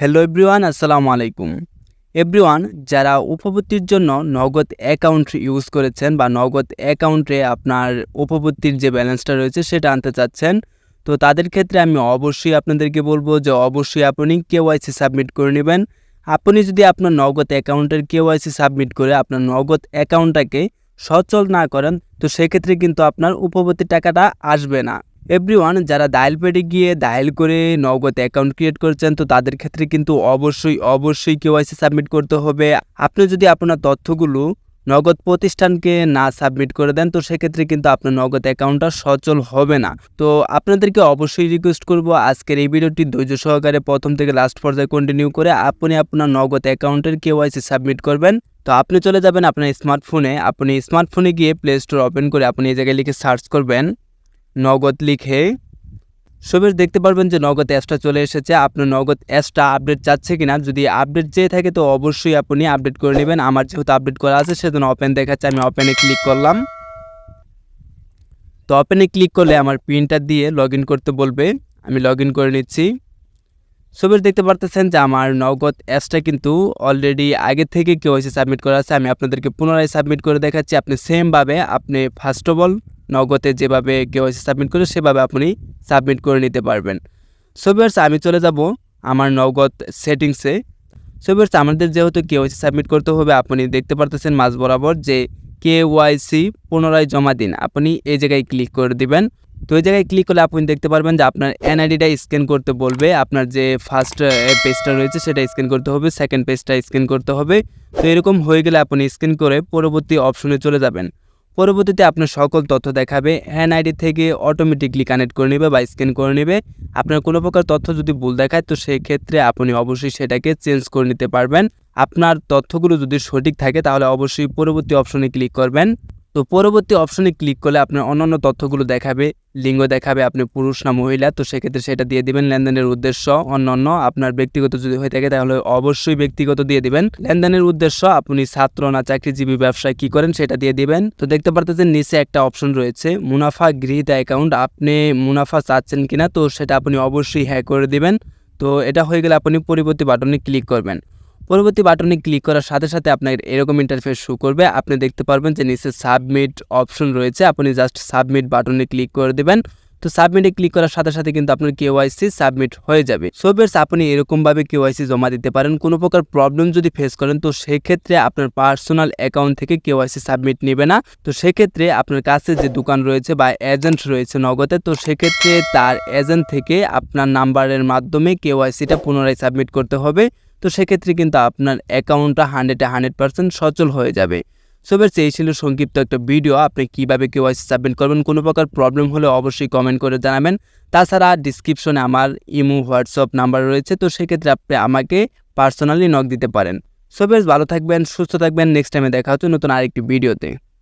Hello everyone, আসসালামু আলাইকুম। Everyone, যারা উপপত্তির জন্য নগদ অ্যাকাউন্ট ইউজ করেছেন বা নগদ অ্যাকাউন্টে আপনার উপপত্তির যে ব্যালেন্সটা রয়েছে সেটা আনতে চাচ্ছেন, তো তাদের ক্ষেত্রে আমি অবশ্যই আপনাদেরকে বলব যে অবশ্যই আপনি কেওয়াইসি সাবমিট করে নেবেন। আপনি যদি আপনার নগদ অ্যাকাউন্টের কেওয়াইসি সাবমিট করে আপনার নগদ অ্যাকাউন্টটাকে সচল না করেন, তো সেক্ষেত্রে কিন্তু আপনার উপপত্তির টাকাটা আসবে না। এভরিওয়ান যারা ডায়াল পেডে গিয়ে ডায়াল করে নগদ অ্যাকাউন্ট ক্রিয়েট করছেন, তো তাদের ক্ষেত্রে কিন্তু অবশ্যই অবশ্যই কেওয়াইসি সাবমিট করতে হবে। আপনি যদি আপনার তথ্যগুলো নগদ প্রতিষ্ঠানকে না সাবমিট করে দেন, তো সেক্ষেত্রে কিন্তু আপনার নগদ অ্যাকাউন্টটা সচল হবে না। তো আপনাদেরকে অবশ্যই রিকোয়েস্ট করব আজকের এই ভিডিওটি ধৈর্য সহকারে প্রথম থেকে লাস্ট পর্যায়ে কন্টিনিউ করে আপনি আপনার নগদ অ্যাকাউন্টের কেওয়াইসি সাবমিট করবেন। তো আপনি চলে যাবেন আপনার স্মার্টফোনে আপনি স্মার্টফোনে গিয়ে প্লে স্টোর ওপেন করে আপনি এই জায়গায় লিখে সার্চ করবেন। নগদ লিখে সবের দেখতে পারবেন যে নগদ অ্যাপসটা চলে এসেছে। আপনার নগদ অ্যাপসটা আপডেট যাচ্ছে কিনা? যদি আপডেট যেয়ে থাকে তো অবশ্যই আপনি আপডেট করে নেবেন। আমার যেহেতু আপডেট করা আছে, সেজন্য ওপেন দেখাচ্ছে। আমি ওপেনে ক্লিক করলাম। তো ওপেনে ক্লিক করলে আমার পিনটা দিয়ে লগ করতে বলবে। আমি লগ করে নিচ্ছি। সবের দেখতে পারতেছেন যে আমার নগদ অ্যাপসটা কিন্তু অলরেডি আগে থেকে কেউ এসে সাবমিট করা আছে। আমি আপনাদেরকে পুনরায় সাবমিট করে দেখাচ্ছি। আপনি সেমভাবে আপনি ফার্স্ট অফ অল নগদে যেভাবে কেওয়াইসি সাবমিট করে সেভাবে আপনি সাবমিট করে নিতে পারবেন। সোভিয়ার্স আমি চলে যাব আমার নগদ সেটিংসে। সোভিয়ার্স আমাদের যেহেতু কেওয়াইসি সাবমিট করতে হবে, আপনি দেখতে পারতেছেন মাঝ বরাবর যে কেওয়াইসি পুনরায় জমা দিন। আপনি এই জায়গায় ক্লিক করে দিবেন। তো এই জায়গায় ক্লিক করলে আপনি দেখতে পারবেন যে আপনার এনআইডিটা স্ক্যান করতে বলবে। আপনার যে ফার্স্ট পেজটা রয়েছে, সেটা স্ক্যান করতে হবে, সেকেন্ড পেজটা স্ক্যান করতে হবে। তো এরকম হয়ে গেলে আপনি স্ক্যান করে পরবর্তী অপশনে চলে যাবেন। পরবর্তীতে আপনার সকল তথ্য দেখাবে হ্যান্ড আইডি থেকে অটোমেটিকলি কানেক্ট করে নেবে বা স্ক্যান করে নেবে। আপনার কোনো প্রকার তথ্য যদি ভুল দেখায়, তো সেই ক্ষেত্রে আপনি অবশ্যই সেটাকে চেঞ্জ করে নিতে পারবেন। আপনার তথ্যগুলো যদি সঠিক থাকে, তাহলে অবশ্যই পরবর্তী অপশনে ক্লিক করবেন। তো পরবর্তী অপশনে ক্লিক করলে আপনার অন্যান্য তথ্যগুলো দেখাবে, লিঙ্গ দেখাবে, আপনি পুরুষ না মহিলা, তো সেক্ষেত্রে সেটা দিয়ে দিবেন লেনদেনের উদ্দেশ্য অন্যান্য। আপনার ব্যক্তিগত যদি হয়ে থাকে তাহলে অবশ্যই ব্যক্তিগত দিয়ে দিবেন। লেনদেনের উদ্দেশ্য, আপনি ছাত্র না চাকরিজীবী ব্যবসায় কি করেন সেটা দিয়ে দিবেন। তো দেখতে পারতেছেন নিচে একটা অপশন রয়েছে, মুনাফা গৃহীত অ্যাকাউন্ট আপনি মুনাফা চাচ্ছেন কিনা, তো সেটা আপনি অবশ্যই হ্যাঁ করে দিবেন। তো এটা হয়ে গেলে আপনি পরবর্তী বাটনে ক্লিক করবেন। পরবর্তী বাটনে ক্লিক করার সাথে সাথে আপনার এরকম ইন্টারফেস শো করবে। আপনি দেখতে পারবেন যে নিচে সাবমিট অপশন রয়েছে। আপনি জাস্ট সাবমিট বাটনে ক্লিক করে দেবেন। তো সাবমিটে ক্লিক করার সাথে সাথে কিন্তু আপনার কেওয়াইসি সাবমিট হয়ে যাবে। সো আপনি এরকমভাবে কেওয়াইসি জমা দিতে পারেন। কোনো প্রকার প্রবলেম যদি ফেস করেন, তো সেক্ষেত্রে আপনার পার্সোনাল অ্যাকাউন্ট থেকে কেওয়াইসি সাবমিট নেবে না। তো সেক্ষেত্রে আপনার কাছে যে দোকান রয়েছে বা এজেন্ট রয়েছে নগদে, তো সেক্ষেত্রে তার এজেন্ট থেকে আপনার নাম্বারের মাধ্যমে কেওয়াইসিটা পুনরায় সাবমিট করতে হবে। তো সেক্ষেত্রে কিন্তু আপনার অ্যাকাউন্টটা হান্ড্রেডে হান্ড্রেড পার্সেন্ট সচল হয়ে যাবে। সো বেশ এই ছিল সংক্ষিপ্ত একটা ভিডিও আপনি কীভাবে কেওয়াইসি সাবমিট করবেন, কোনো প্রকার প্রবলেম হলে অবশ্যই কমেন্ট করে জানাবেন। তাছাড়া ডিসক্রিপশনে আমার ইমো হোয়াটসঅ্যাপ নাম্বার রয়েছে, তো সেক্ষেত্রে আপনি আমাকে পার্সোনালি নক দিতে পারেন। সো বেশ ভালো থাকবেন, সুস্থ থাকবেন। নেক্সট টাইমে দেখা হচ্ছে নতুন আরেকটি ভিডিওতে